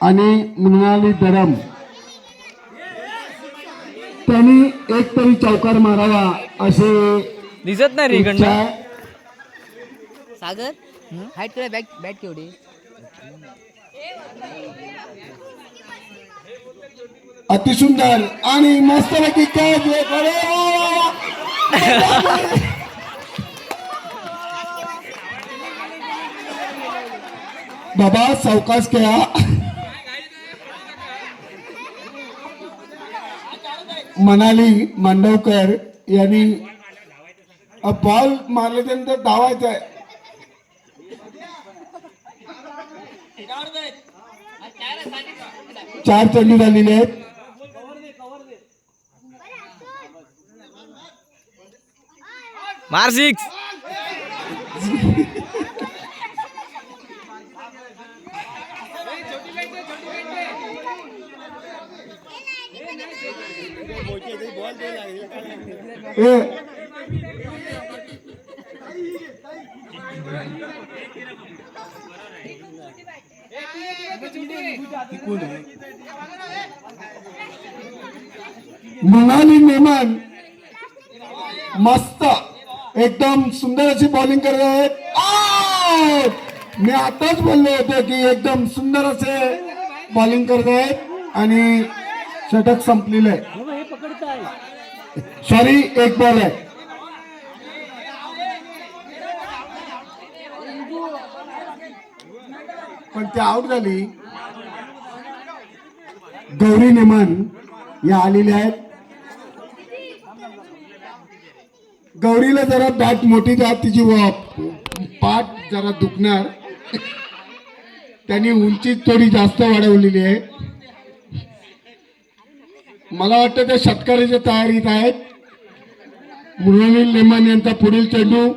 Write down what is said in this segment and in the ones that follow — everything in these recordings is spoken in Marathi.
आणि मृणाली दरम त्यांनी एक तरी चौकार मारावा असे दिसत नाही सागर हाईट करा बॅट बॅट केवढी? अतिसुंदर आणि कॅच वा, वा, वा. बाबा सावकाश घ्या मनाली मांडवकर यांनी बॉल मारल्याच्यानंतर धावायचं आहे. चार चेंडू झालेले आहेत. मार सिक्स ए मृणाली मस्त. एकदम सुंदर अशी बॉलिंग करत आहेत. मी आताच बोललो होतो की एकदम सुंदर असे बॉलिंग करत आहेत. आणि षटक संपलेलं आहे. सॉरी एक बॉल आहे. पण ते आउट झाली. गौरी नेमन या आलेल्या आहेत. गौरीला जरा बॅट मोठी द्या तिची पाठ जरा दुखणार. त्यांनी उंची थोडी जास्त वाढवलेली आहे. मला वाटतं ते शेतकऱ्याच्या तयारीत आहेत. मृणाली लेमन यांचा पुढील चेंडू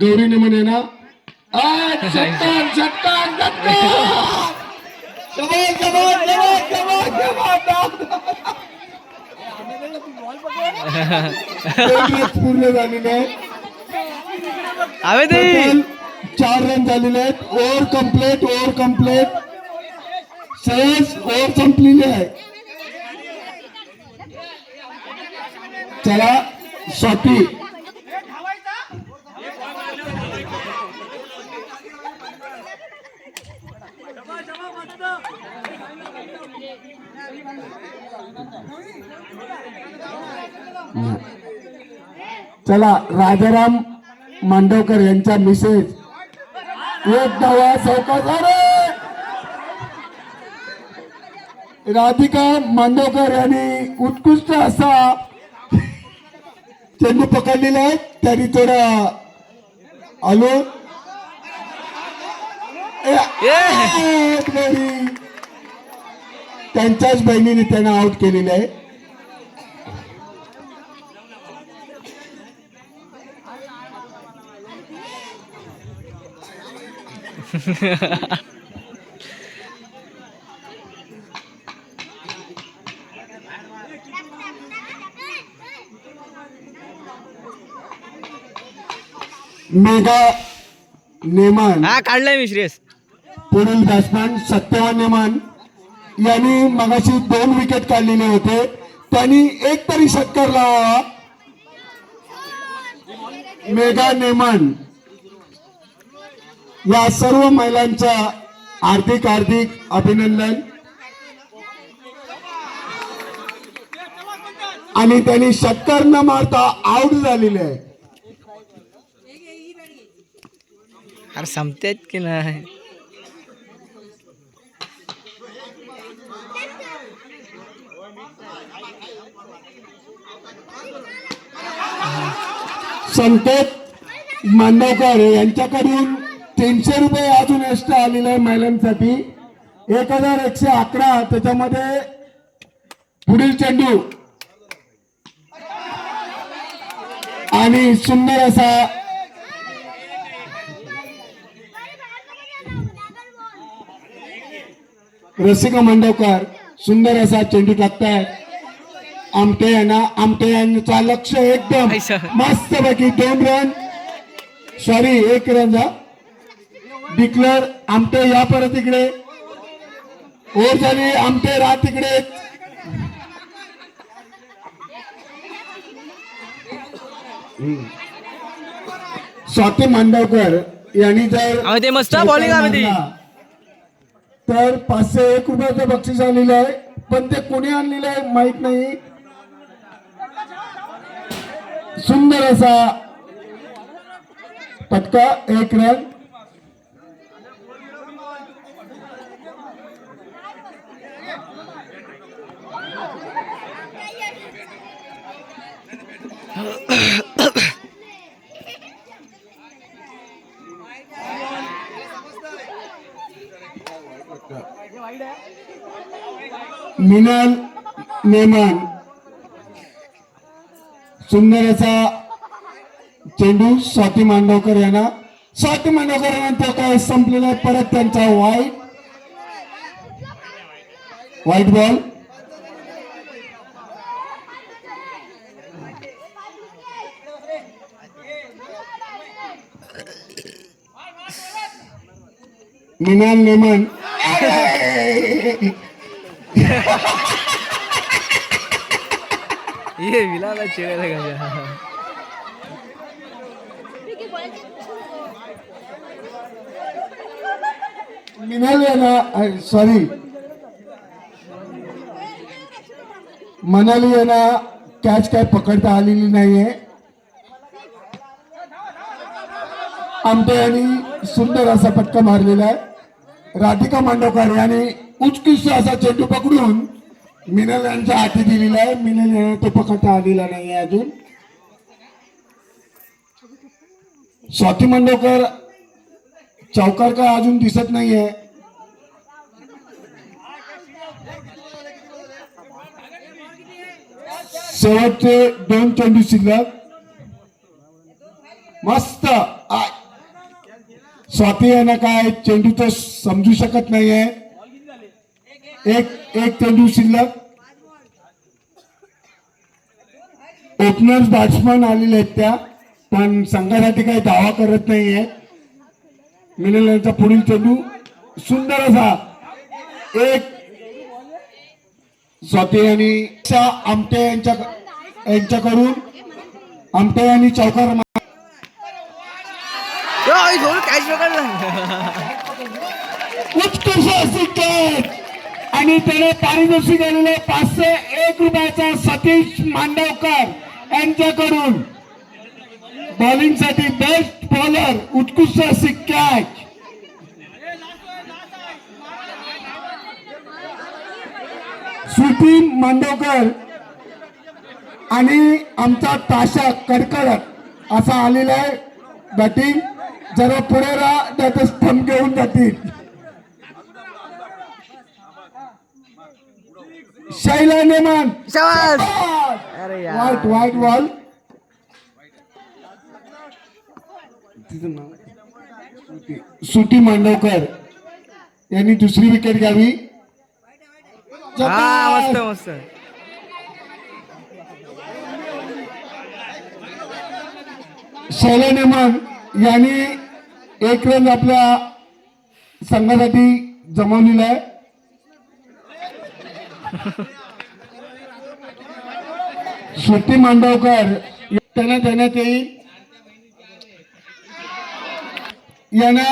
गौरी नेमन यांना. पूर्ण झालेले आहेत चार रन झालेले आहेत. ओव्हर कंप्लीट ओव्हर कंप्लीट सहज ओव्हर संपलेली आहे. चला स्वाती. चला राजाराम मांडवकर यांचा मिसेस एक धावा सावकाश अरे राधिका मांडवकर यांनी उत्कृष्ट असा चेंडू पकडलेला आहे. त्यांनी थोडा आलो. त्यांच्याच बहिणीने त्यांना आउट केलेलं आहे. मेघा नेमान हा काढलाय मी श्रेयस. पुढील बॅट्समॅन सत्यवान नेमान. यांनी मगाशी दोन विकेट काढलेले होते. त्यांनी एक तरी षटकार लावावा मेघा नेमान. या सर्व महिलांचा हार्दिक हार्दिक अभिनंदन. आणि त्यांनी षटकार न मारता आउट झालेले आहे. अरे संपतेत की नाही? संकेत मांडवकर यांच्याकडून तीनशे रुपये अजून एक्स्ट्रा आलेले आहे महिलांसाठी. एक हजार एकशे अकरा त्याच्यामध्ये पुढील चेंडू. आणि सुंदर असा रसिका मांडवकर सुंदर असा चेंडू टाकतायत आमटे यांना आमटे यांचा लक्ष एकदम. मस्त पैकी दोन रन सॉरी एक रन जा डिक्लेअर आमटे या परत इकडे ओर झाली आमटे राह तिकडे. स्वाती मांडवकर यांनी जर मस्त. मारला, तर पाचशे एक रुपयाचं बक्षीस आलेलं आहे. पण ते कोणी आणलेलं आहे माहीत नाही. सुंदर असा पटका एक रन. मिनल नेमन. सुंदर असा चेंडू स्वाती मांडवकर यांना. स्वाती मांडवकर यांना तो काय संपलेला परत त्यांचा वाईट. White ball. मिनाल नेमन. ये विलाला चिडायला का यांना सॉरी मनाली यांना कॅच काय पकडता आलेली नाहीये. आमटे यांनी सुंदर असा पटका मारलेला आहे. राधिका मांडवकर यांनी उत्कृष्ट असा चेंडू पकडून मिनल यांच्या हाती दिलेला आहे. मिनल यांना तो पकडता आलेला नाहीये अजून. स्वाती मांडवकर चौकार काय अजून दिसत नाहीये. शेवटचे दोन चेंडू शिल्लक. मस्त. आ- स्वाती यांना काय चेंडू तर समजू शकत नाहीये. एक एक चेंडू शिल्लक. ओपनर्स बॅट्समन आलेले आहेत त्या पण संघासाठी काही दावा करत नाहीये. मिनल यांचा पुढील चेंडू सुंदर असा. एक. स्वाती यांनी च्या आमटे यांच्या यांच्याकडून आमटे यांनी चौकार मार- कॅच पकडला उत्कृष्ट अशी कॅच आणि त्याने पारितोषिक आलेले पाचशे एक रुपयाचा सतीश मांडवकर यांच्याकडून बॉलिंगसाठी बेस्ट बॉलर उत्कृष्ट अशी कॅच सुटी मांडवकर आणि आमचा ताशा कडकडत असा आलेला आहे बॅटिंग जरा पुढे राहा त्यात स्तंभ घेऊन जातील. शैला नेमान. बॉल तिचं नाव सुटी- मांडवकर. यांनी दुसरी विकेट घ्यावी. हा मस्त मस्त. शैला नेमान. यांनी एक रन आपल्या संघासाठी जमवलेला आहे. श्रुती मांडवकर त्यांना देण्यात येईल. यांना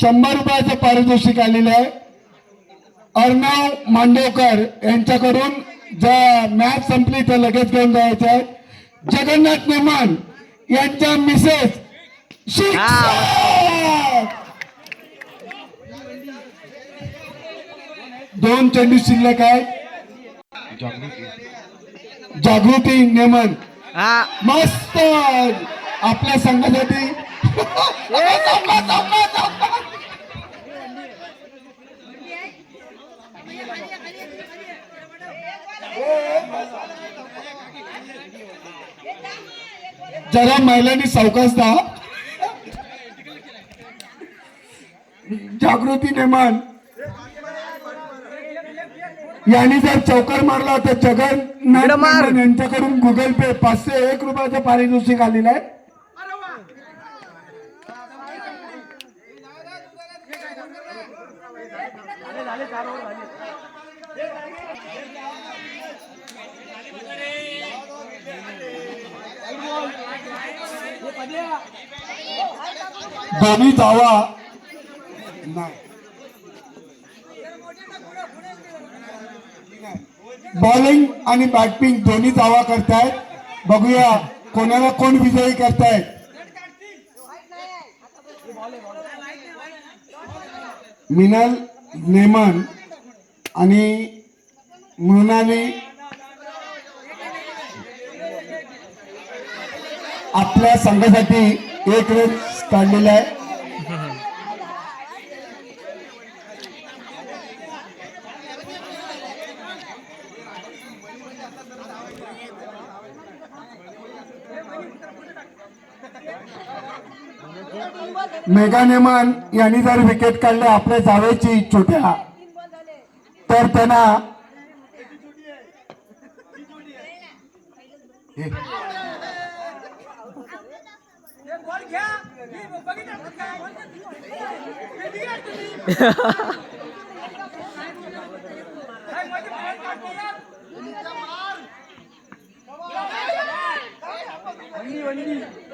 शंभर रुपयाचं पारितोषिक आलेलं आहे. अर्णव मांडवकर यांच्याकडून ज्या मॅच संपली तर लगेच घेऊन जायचं आहे. जगन्नाथ नेमान यांच्या मिसेस दोन चेंडू शिल्लक आहे जागृती. नेमन. हा मस्त. आपल्या संघासाठी. जरा महिलांनी सावकाश दा. जागृती नेमान यांनी जर चौकार मारला तर. नेमान यांच्याकडून गुगल पे पाचशे एक रुपयाचं पारितोषिक आलेलं आहे दोन्ही धावा नाही बॉलिंग आणि बॅटिंग दोन्ही दावा करतायत. बघूया कोणाला कोण विजयी करतायत. मिनल नेमन आणि मृणाली आपल्या संघासाठी एक रन काढलेला आहे. मेगा नेमान यांनी जर विकेट काढले आपल्या जावेची छोट्या तर त्यांना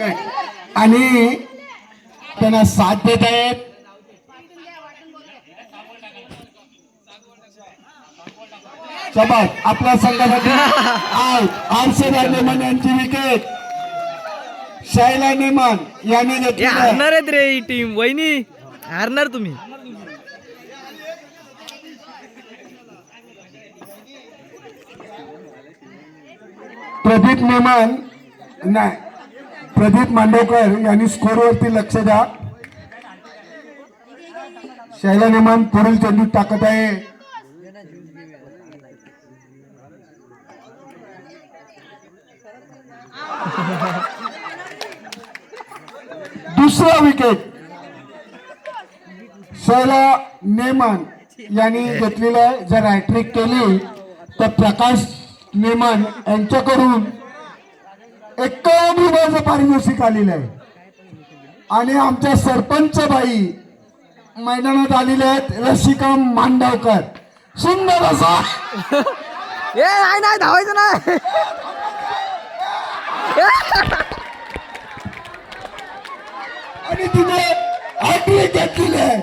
आणि त्यांना साथ देत आहेत. आपल्या संघासाठी आउट हर्षदा नेमान यांची विकेट शैला नेमान यांनी घेतली. हारणार आहेत रे ही टीम वहिनी हारणार तुम्ही. प्रदीप नेमान नाही. प्रदीप मांडवकर यांनी स्कोरवरती लक्ष द्या. शैला नेमान पुढील चेंडू टाकत आहे. दुसरा विकेट. शैला नेमान यांनी घेतलेला जर हॅट्रिक केली तर प्रकाश नेमान यांच्याकडून एकावन्न रुपयाचं पारितोषिक आलेलं आहे. आणि आमच्या सरपंच बाई मैदानात आलेले आहेत रसिका मांडवकर. सुंदर असा. ए नाही नाही धावायचं नाही आणि तिथे हॅट्रिक घेतलेली आहे.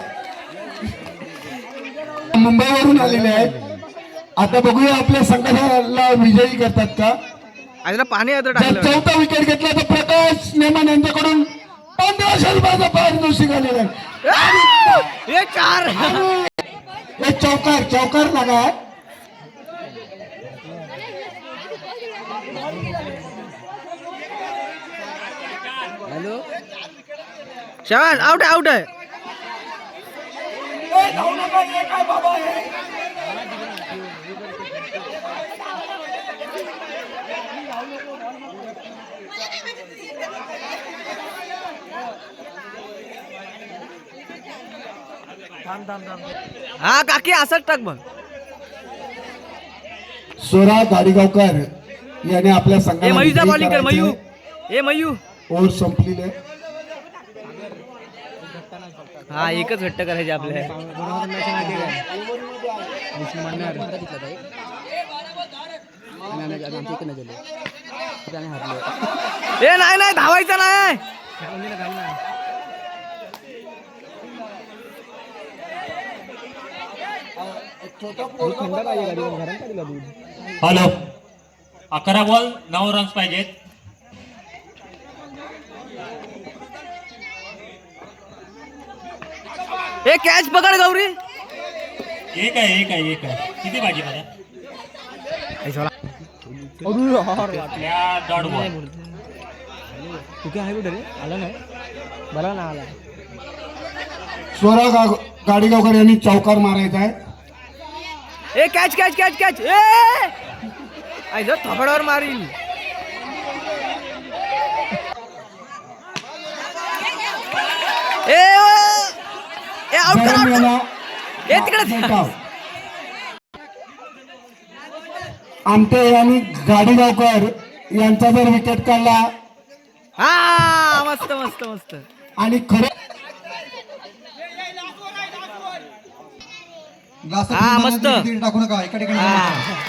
मुंबईवरून आलेले आहेत. आता बघूया आपल्या संघाला विजयी करतात का? आजला पाणी आता टाकलं. चौथा विकेट घेतला तर प्रकाश नेमान यांच्याकडून पंधराशे रुपयाचा पारितोषिक आलेला आहे. चार. हे चौकार चौकार लागा. हॅलो? शाबास आउट आहे हा काकी असंच टाक मग. सोरा गाडीगावकर याने आपल्या ए संघाला मयूचा बॉलिंग कर मयू. ए मयू. ओव्हर संपलेली. आहे हा एकच घट्ट करायचे आपल्या आमच्या इकडे झाले हॅलो. अकरा बॉल नऊ रन्स पाहिजेत. ए कॅच पकड गौरी. एक आहे एक आहे एक आहे. किती पाहिजे मला? आपल्या डॉट बॉल. तू काय आहे कुठे रे? आला नाही? बरा ना आला. स्वरा गा गाडीगावकर यांनी चौकार मारायचा आहे. ए कॅच कॅच कॅच कॅच ए! जर थोपडावर मारील ए ओ! ए आउट कर जयम आउट याला ए तिकडे. आमटे यांनी गाडीगावकर यांचा जर विकेट काढला हा मस्त मस्त मस्त. आणि खरं हा, मस्त. टाकू नका एका ठिकाणी हा.